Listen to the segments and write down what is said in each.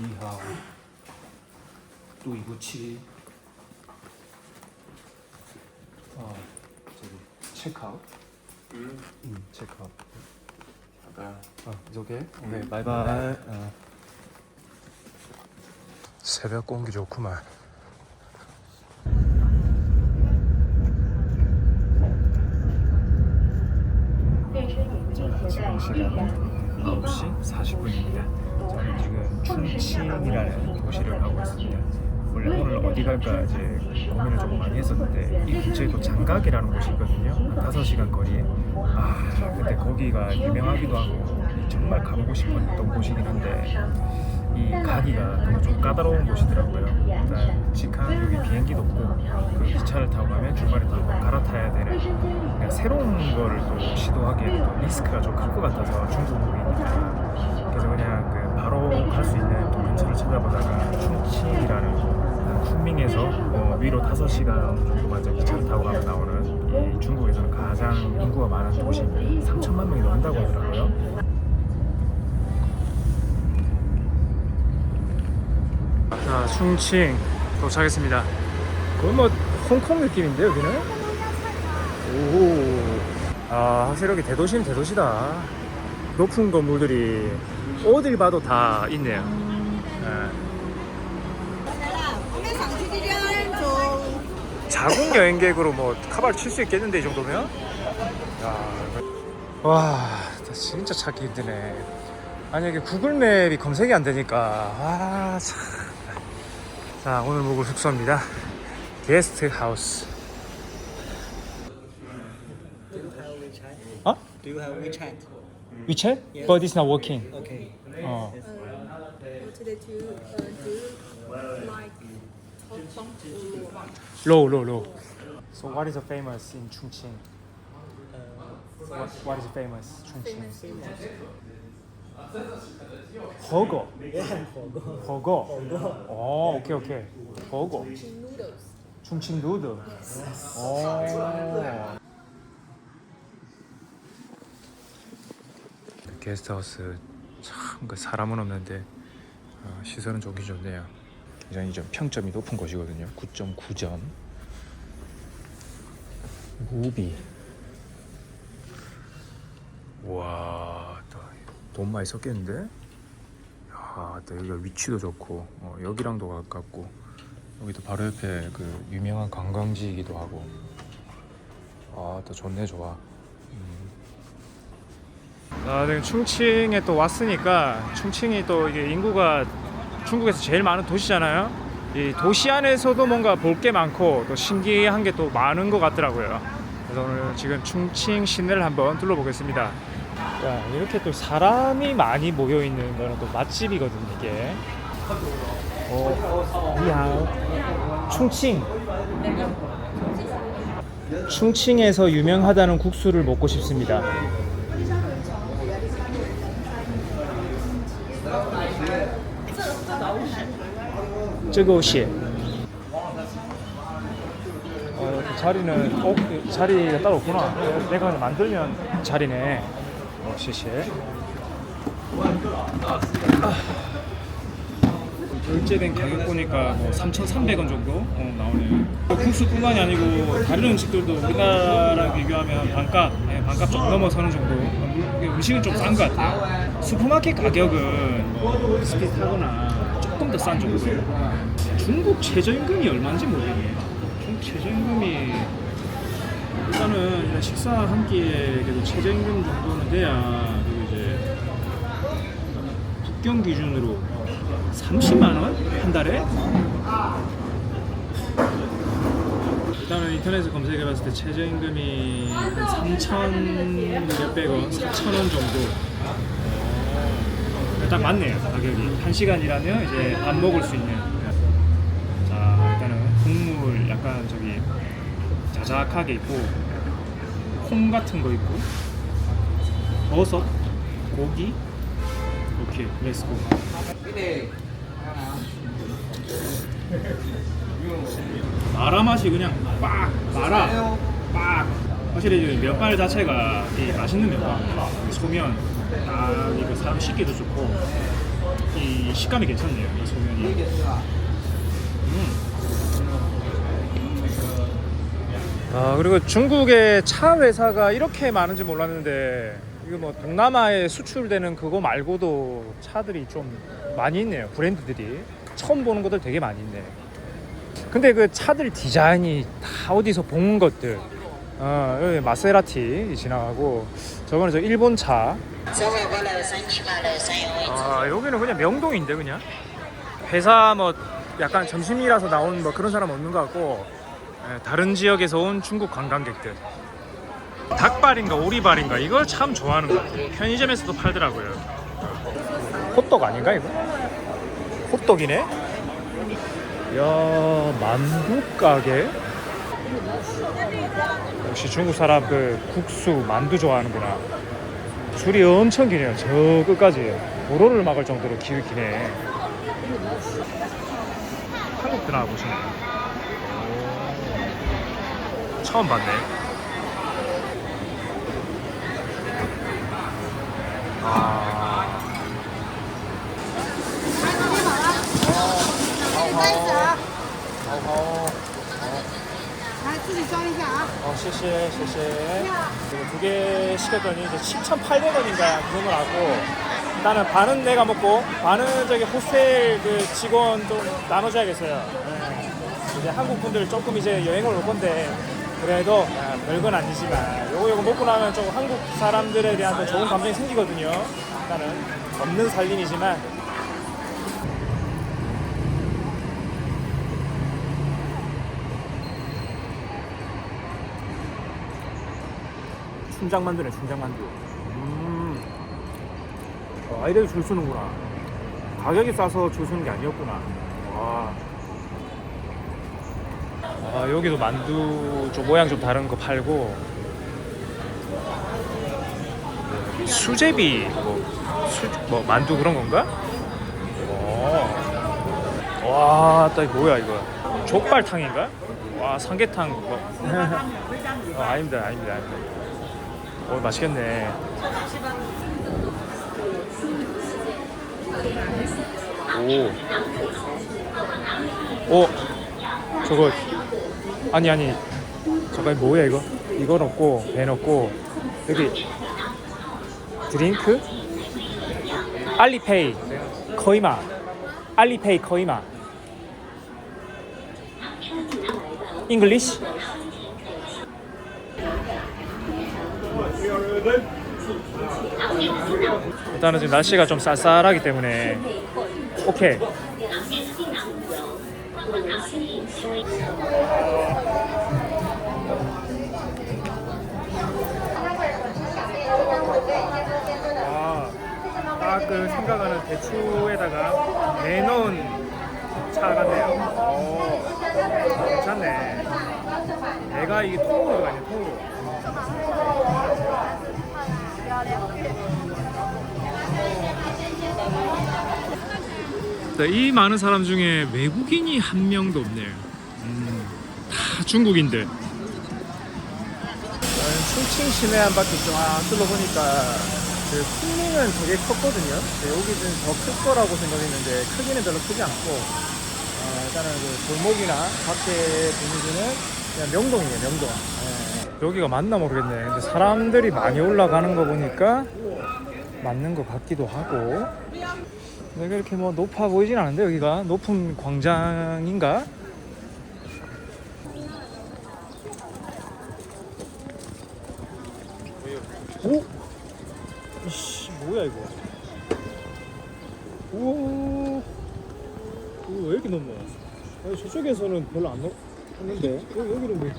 니하오 또 이거 치 아, 저기 체크아웃? 음. 응 체크아웃. 아까 아, it's okay? 오케이 음. 바이바이. 아. 새벽 공기 좋구만. 네, 잠시만 9시 40분입니다. 저는 지금 춘칭이라는 도시를 가고 있습니다. 원래 오늘 어디 갈까 이제 고민을 좀 많이 했었는데 이 근처에 또 장각이라는 곳이 있거든요. 한 5시간 거리에. 아 근데 거기가 유명하기도 하고 정말 가보고 싶었던 곳이긴 한데 이 가기가 너무 좀 까다로운 곳이더라고요. 일단 직항 여기 비행기도 없고 그 기차를 타고 가면 중간에 또 갈아타야 되는 그냥 새로운 거를 또 시도하기에는 또 리스크가 좀 클 것 같아서 중국이니까 그래서 그냥 그 바로 갈 수 있는 또 근처를 찾아보다가 충칭이라는 그 쿤밍에서 어, 위로 5시간 정도만 이제 기차를 타고 가면 나오는 이 중국에서는 가장 인구가 많은 도시입니다. 3천만 명이 넘는다고 하더라고요. 자, 충칭 도착했습니다. 거의 뭐 홍콩 느낌인데 여기는? 오, 아 확실히 여기 대도시는 대도시다. 높은 건물들이 어딜 봐도 다 있네요. 예. 자국 여행객으로 뭐 카바를 칠수 있겠는데 이 정도면? 야, 와, 나 진짜 찾기 힘드네. 아니 이게 구글맵이 검색이 안 되니까 아 참. 자 오늘 묵을 숙소입니다. 게스트 하우스. Do you have WeChat? WeChat? But it's not working. Okay. 어. today to uh, do like Totong to Low, low, low. So what is the famous in Chongqing? What, what is famous Chongqing? 버거. Yeah, 버거. 버거. 어, 오케이 오케이. 버거. noodles. 충칭 누드. 게스트하우스 참 그 사람은 없는데 어, 시설은 좋긴 좋네요. 굉장히 좀 평점이 높은 곳이거든요. 9.9점. 무비. 와, 또돈 많이 썼겠는데? 야, 또 여기가 위치도 좋고 어, 여기랑도 가깝고 여기도 바로 옆에 그 유명한 관광지이기도 하고 아 또 좋네 좋아 아, 지금 충칭에 또 왔으니까 충칭이 또 이게 인구가 중국에서 제일 많은 도시잖아요. 이 도시 안에서도 뭔가 볼 게 많고 또 신기한 게 또 많은 것 같더라고요. 그래서 오늘 지금 충칭 시내를 한번 둘러보겠습니다. 자, 이렇게 또 사람이 많이 모여 있는 거는 또 맛집이거든요 이게. 어, 니하오 충칭. 충칭에서 유명하다는 국수를 먹고 싶습니다. 뜨거우시. 어, 그 자리는 어, 그 자리가 따로 없구나. 내가 만들면 자리네. 어, 시시. 결제된 가격 보니까 뭐 3,300원 정도 어, 나오네요. 국수뿐만이 아니고 다른 음식들도 우리나라랑 비교하면 반값, 예, 반값 좀 넘어서는 정도. 어, 음식은 좀 싼 것 같아요. 슈퍼마켓 가격은 뭐 비슷비슷하거나 조금 더 싼 정도. 중국 최저임금이 얼마인지 모르겠네요. 중국 최저임금이 일단은 일단 식사 한 끼에 그래도 최저임금 정도는 돼야 그리고 이제 국경 기준으로 30만 원 한 달에? 일단은 인터넷에 검색해봤을 때 최저임금이 한 3천 몇백 원, 4천 원 정도. 어, 딱 맞네요 가격이. 한 시간이라면 이제 밥 먹을 수 있는. 자 일단은 국물 약간 저기 자작하게 있고 콩 같은 거 있고 버섯, 고기. 오케이, 렛츠고. 마라 맛이 그냥 빡 마라 빡 확실히 이 면발 자체가 이 맛있는 면발 이 소면 딱 이거 사람 씻기도 좋고 이이 식감이 괜찮네요. 이 소면이. 아 그리고 중국의 차 회사가 이렇게 많은지 몰랐는데 이거 뭐 동남아에 수출되는 그거 말고도 차들이 좀 많이 있네요 브랜드들이 처음 보는 것들 되게 많이 있네 근데 그 차들 디자인이 다 어디서 본 것들 어, 여기 마세라티 지나가고 저번에 저 일본 차. 아 여기는 그냥 명동인데 그냥 회사 뭐 약간 점심이라서 나온 뭐 그런 사람 없는 것 같고 예, 다른 지역에서 온 중국 관광객들 닭발인가 오리발인가 이걸 참 좋아하는 것 같아요. 편의점에서도 팔더라고요. 호떡 아닌가 이거? 호떡이네? 야 만두 가게? 역시 중국 사람들 국수 만두 좋아하는구나. 줄이 엄청 기네요. 저 끝까지 도로를 막을 정도로 길이 기네. 한국 드라마 보시네. 처음 봤네. 아. 하오하오 自己装一下啊。 어, 谢谢, 谢谢. 두개 시켰더니 이제 7,800원인가 그 정도 나고 일단은 반은 내가 먹고 반은 저기 호스텔 그 직원 좀 나눠줘야겠어요. 네. 이제 한국 분들 조금 이제 여행을 올 건데 그래도 아, 별건 아니지만 요거 요거 먹고 나면 좀 한국 사람들에 대한 또 좋은 감정이 생기거든요. 일단은 없는 살림이지만 춘장 만두네 춘장 만두. 음. 아 이렇게 줄 서는구나. 가격이 싸서 줄 서는 게 아니었구나. 와. 아 여기도 만두 좀 모양 좀 다른 거 팔고 수제비 뭐, 수, 뭐 만두 그런 건가? 오. 와, 딱 뭐야 이거? 족발탕인가? 와 삼계탕 뭐. 어, 아닙니다, 아닙니다, 아닙니다. 오 맛있겠네. 오. 오. 저거 아니 아니 잠깐 뭐야 이거? 이거 넣고 배 넣고 여기 드링크 알리페이 거이마 알리페이 거이마 잉글리시 일단은 지금 날씨가 좀 쌀쌀하기 때문에 오케이 아, 딱그 생각하는 대추에다가 배 넣은 차 같네요. 오, 괜찮네. 배가 이게 통으로 가네, 통으로. 네, 이 많은 사람 중에 외국인이 한 명도 없네요. 음, 다 중국인들. 충칭 시내 한 바퀴 쫙 둘러보니까 그 풍링은 되게 컸거든요. 네, 여기는 더 클 거라고 생각했는데 크기는 별로 크지 않고 어, 일단은 그 골목이나 밖에 분위기는 그냥 명동이에요, 명동. 네. 여기가 맞나 모르겠네. 근데 사람들이 많이 올라가는 거 보니까 맞는 것 같기도 하고. 내가 이렇게 뭐 높아 보이진 않은데 여기가 높은 광장인가? 오! 이씨 뭐야 이거 우와 이거 왜 이렇게 넘어 아니, 저쪽에서는 별로 안 넘 했는데 여기는 왜?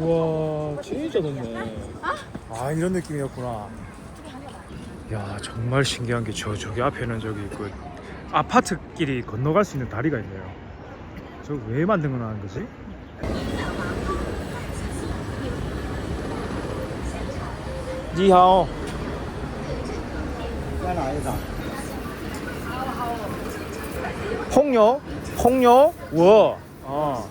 우와 진짜 좋네. 아 이런 느낌이었구나. 야 정말 신기한 게 저 저기 앞에는 저기 있고 아파트끼리 건너갈 수 있는 다리가 있네요. 저 왜 만든 건 아는 거지? 니하오. 나나이다. 홍요, 홍요, 워. 어.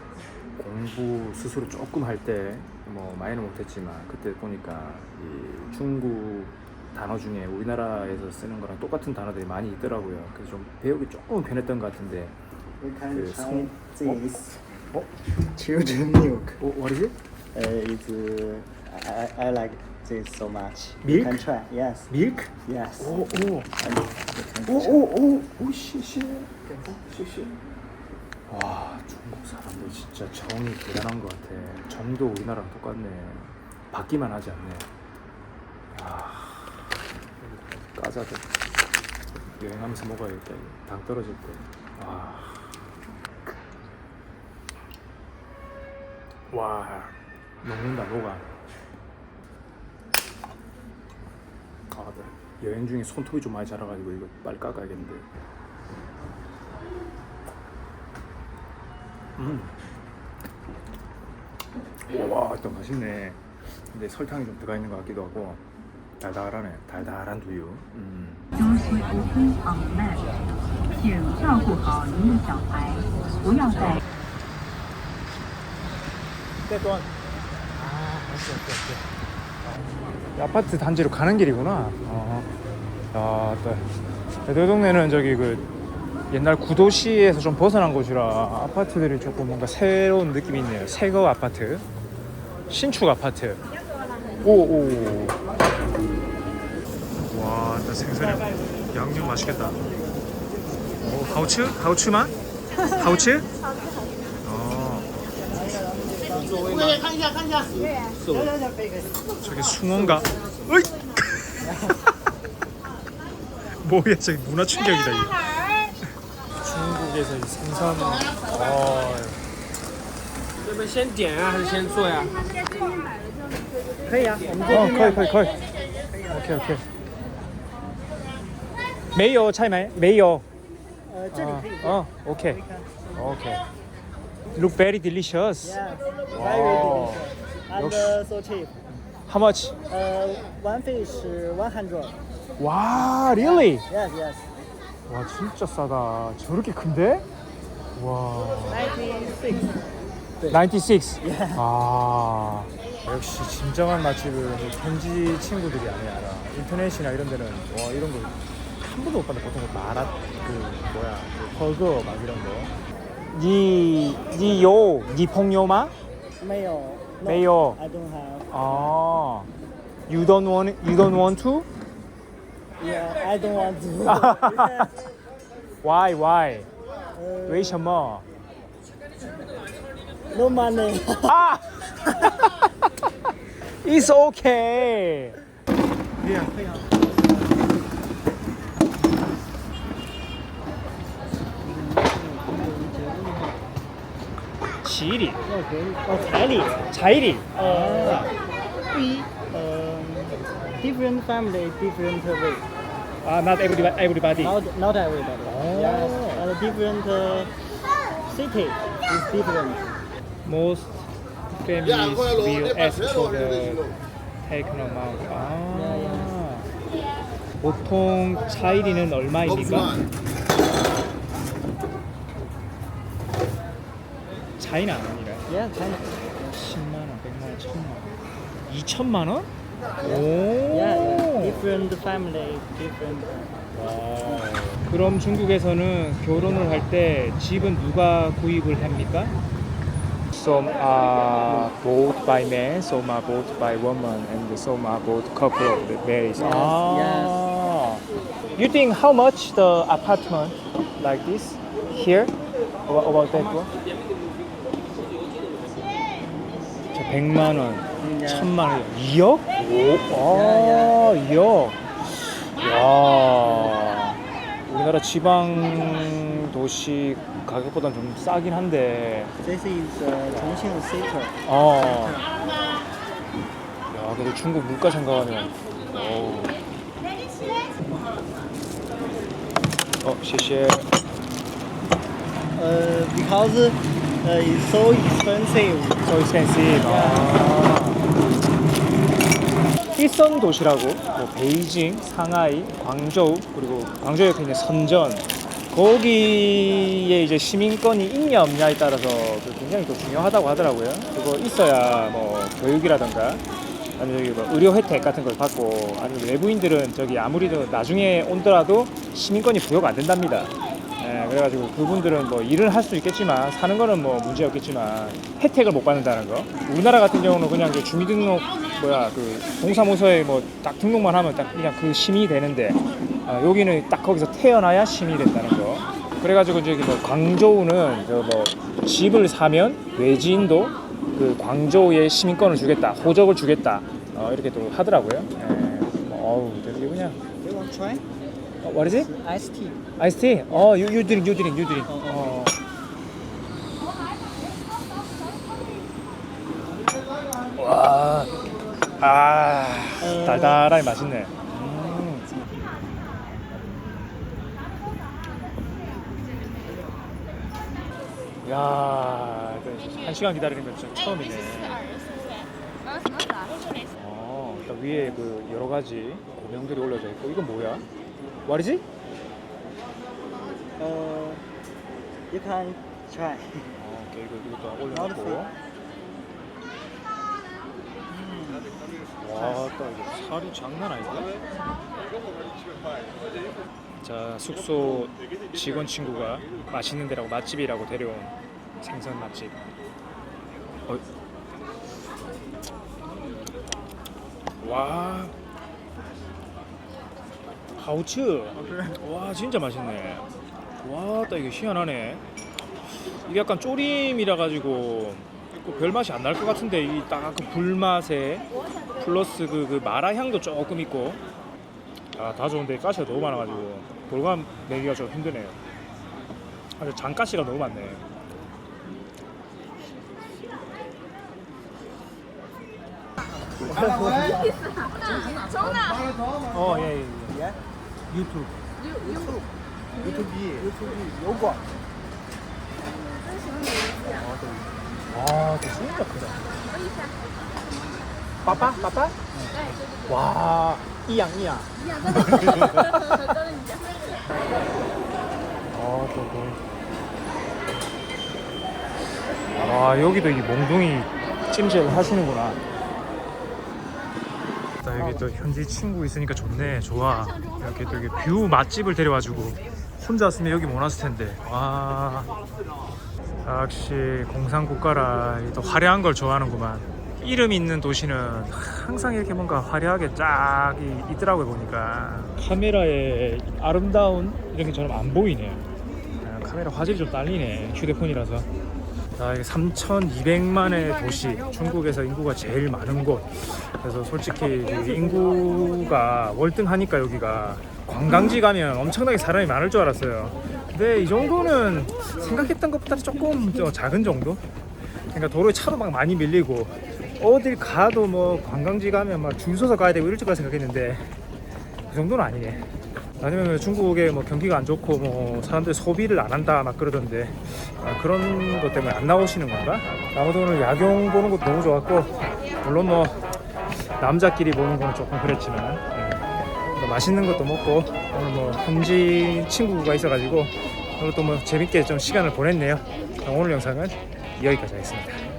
공부 스스로 조금 할 때 뭐 많이는 못했지만 그때 보니까 이 중국 단어 중에 우리나라에서 쓰는 거랑 똑같은 단어들이 많이 있더라고요. 그래서 좀 배우기 조금 편했던 것 같은데. 그 this. 어? Children milk. 어, what is it? Uh, it's uh, I, I like this so much. Milk? You can try. Yes. 밀크? Yes. 오, 오. And you can 오, try. 오, 오, 오, 시시. 와, 중국 사람들 진짜 정이 대단한 것 같아. 정도 우리나라랑 똑같네. 받기만 하지 않네. 야, 까자들. 여행하면서 먹어야겠다. 당 떨어질 때. 와. 와, 녹는다, 녹아. 아, 네. 여행 중에 손톱이 좀 많이 자라가지고 이거 빨리 깎아야겠는데. 음. 와, 또 맛있네. 근데 설탕이 좀 들어가 있는 것 같기도 하고 달달하네. 달달한 두유. 음. 또한 아, 오케이, 오케이, 아파트 단지로 가는 길이구나. 어. 아, 또. 내 동네는 저기 그 옛날 구도시에서 좀 벗어난 곳이라 아파트들이 조금 뭔가 새로운 느낌이 있네요. 새거 아파트, 신축 아파트. 오오. 와, 일단 생선이 양념 맛있겠다. 오, 가우츠? 가우츠만? 가우츠? 어. 저게 숭어인가? 뭐야, 저기 문화 충격이다, 이거. 这是生产哦。要不要先点啊，还是先做呀？可以啊，我们哦，可以可以可以。OK OK。没有菜没？没有。呃，这里可以。哦，OK OK。Look very delicious. Yeah, very delicious. And so cheap. How much? Uh, one fish, one hundred. Wow, really? Yes, yes. 와 진짜 싸다 저렇게 큰데? 와 96. 96. Yeah. 아 역시 진정한 맛집은 이 현지 친구들이 아니야. 인터넷이나 이런 데는 와 이런 거 한 번도 못 봤는데 보통 마라 그 뭐야 그 버거 막 이런 거. 니 니요 니퐁요마? 没有。No, 没有 I don't have. 아 you don't want you don't want to? Yeah, I don't want to. yeah. Why why? 呃为什么？ No money. 아 It's okay. yeah, 可以啊。 지리 要可以。哦，彩礼。 자이리 呃，不一。呃 ，different family, different way. 아 not everybody everybody. Not not everybody. Oh. Yes, and different uh, city is different. most families will ask for the taken amount. 아. 보통 차이리는 얼마입니까? 차이는 안 합니다. Yeah, China. 10만 원, 100만 원, 1000만 원. 2천만 원? 오. Yeah, yeah. Different family, different. 와우. 그럼 중국에서는 결혼을 할 때 집은 누가 구입을 합니까? Some are bought by men, some are bought by woman, and some are bought couple of the marriage. Yes, ah. You think how much the apartment like this here? About, about that one? 저 100만 원, 1000만 원, 2억? 오, 아, 2억. 야, 우리나라 지방 도시 가격보다는 좀 싸긴 한데, This is uh, Chongqing city. 어. 야, 그래도 중국 물가 생각하면, 어우. 어, 谢谢. Uh, because uh, it's so expensive. So expensive. 아. 일선 도시라고 뭐 베이징, 상하이, 광저우 그리고 광저우 옆에 있는 선전 거기에 이제 시민권이 있냐 없냐에 따라서 그 굉장히 또 중요하다고 하더라고요. 그거 있어야 뭐 교육이라던가 아니면 뭐 의료 혜택 같은 걸 받고 아니면 외부인들은 저기 아무리 도 나중에 온더라도 시민권이 부여가 안 된답니다. 예, 그래가지고 그분들은 뭐 일을 할 수 있겠지만 사는 거는 뭐 문제 없겠지만 혜택을 못 받는다는 거. 우리나라 같은 경우는 그냥 이제 주민등록 뭐야 그 동사무소에 뭐 딱 등록만 하면 딱 그냥 그 시민이 되는데 아, 여기는 딱 거기서 태어나야 시민이 된다는 거. 그래가지고 이제 뭐 광저우는 저 뭐 집을 사면 외지인도 그 광저우에 시민권을 주겠다, 호적을 주겠다 어, 이렇게 또 하더라고요. 예, 뭐, 어우 되게 그냥 어, what is it? Iced tea. Iced tea? 어, you, you drink, you drink, you drink. 어. 와, 아, 달달하니 맛있네. 음. 야, 한 시간 기다리는 건 진짜 처음이네. 어, 일단 위에 그 여러 가지 고명들이 올려져 있고 이건 뭐야? What is it? Uh, you can try. 어, 오케이 이거 이것도 올려놓고. free. 와, 딱 이거 살이 장난 아니다. 자, 숙소 직원 친구가 맛있는 데라고 맛집이라고 데려온 생선 맛집. 어. 와. 하우츠. 와, 진짜 맛있네. 와, 딱 이거 희한하네. 이게 약간 쪼림이라 가지고 그별 맛이 안 날 것 같은데 이 딱 그 불맛에 플러스 그, 그 마라 향도 조금 있고 아 다 좋은데 가시가 너무 많아가지고 돌감 내기가 좀 힘드네요. 아주 장가시가 너무 많네. 어, 예, 예, 예. 유튜브. 유튜브. 유튜브. 유튜브. 요거. 와, 저 진짜 크다. 빠빠? 빠빠? 와, 이양, 이양. 아, 또, 또. 아, 여기도 이 몽둥이 찜질 하시는구나. 나 여기 또 현지 친구 있으니까 좋네, 좋아. 이렇게 또 이게 뷰 맛집을 데려와주고 혼자 왔으면 여기 못 왔을 텐데. 와. 역시 공산국가라 또 화려한 걸 좋아하는구만. 이름 있는 도시는 항상 이렇게 뭔가 화려하게 쫙 이- 있더라고요 보니까 카메라에 아름다운 이런 게 저는 안 보이네. 아, 카메라 화질이 좀 딸리네 휴대폰이라서. 자, 이게 3,200만의 도시, 중국에서 인구가 제일 많은 곳. 그래서 솔직히 이 인구가 월등하니까 여기가 관광지 가면 엄청나게 사람이 많을 줄 알았어요. 근데 이 정도는 생각했던 것보다 조금 더 작은 정도? 그러니까 도로에 차도 막 많이 밀리고 어딜 가도 뭐 관광지 가면 막 줄 서서 가야 되고 이럴 줄 생각했는데 그 정도는 아니네. 아니면 중국에 뭐 경기가 안 좋고 뭐 사람들 소비를 안 한다 막 그러던데 아, 그런 것 때문에 안 나오시는 건가? 아무도 오늘 야경 보는 것도 너무 좋았고 물론 뭐 남자끼리 보는 건 조금 그랬지만 예. 뭐 맛있는 것도 먹고 오늘 뭐 현지 친구가 있어가지고 오늘 또 뭐 재밌게 좀 시간을 보냈네요. 오늘 영상은 여기까지 하겠습니다.